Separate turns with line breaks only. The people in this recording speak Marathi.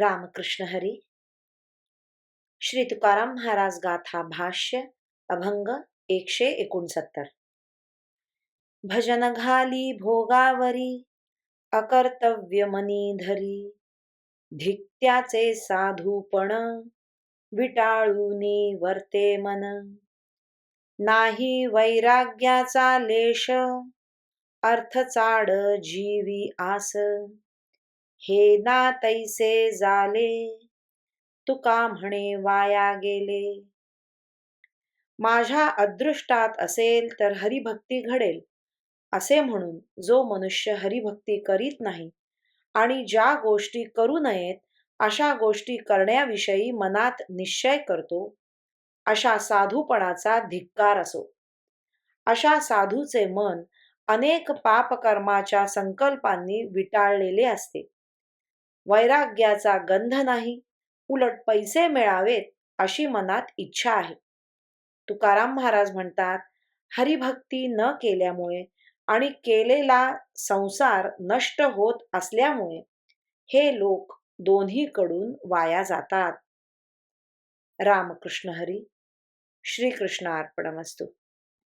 रामकृष्ण हरी। श्री तुकाराम महाराज गाथा भाष्य अभंग एकशे एकोणसत्तर। भजन घाली भोगावरी अकर्तव्य मनी धरी। धिक्त्याचे साधूपण विटाळूनी वर्ते मन। नाही वैराग्याचा लेश अर्थ चाड जीवी आस। हे ना तैसे झाले तुका म्हणे वाया गेले? माझ्या अदृष्टात असेल तर हरिभक्ती घडेल असे म्हणून जो मनुष्य हरिभक्ती करीत नाही आणि ज्या गोष्टी करू नयेत अशा गोष्टी करण्याविषयी मनात निश्चय करतो अशा साधूपणाचा धिक्कार असो. अशा साधूचे मन अनेक पापकर्माच्या संकल्पांनी विटाळलेले असते. वैराग्याचा गंध नाही. उलट पैसे मिळावेत अशी मनात इच्छा आहे. तुकाराम महाराज म्हणतात हरिभक्ती न केल्यामुळे आणि केलेला संसार नष्ट होत असल्यामुळे हे लोक दोन्हीकडून वाया जातात. रामकृष्ण हरी श्रीकृष्ण अर्पणमस्तू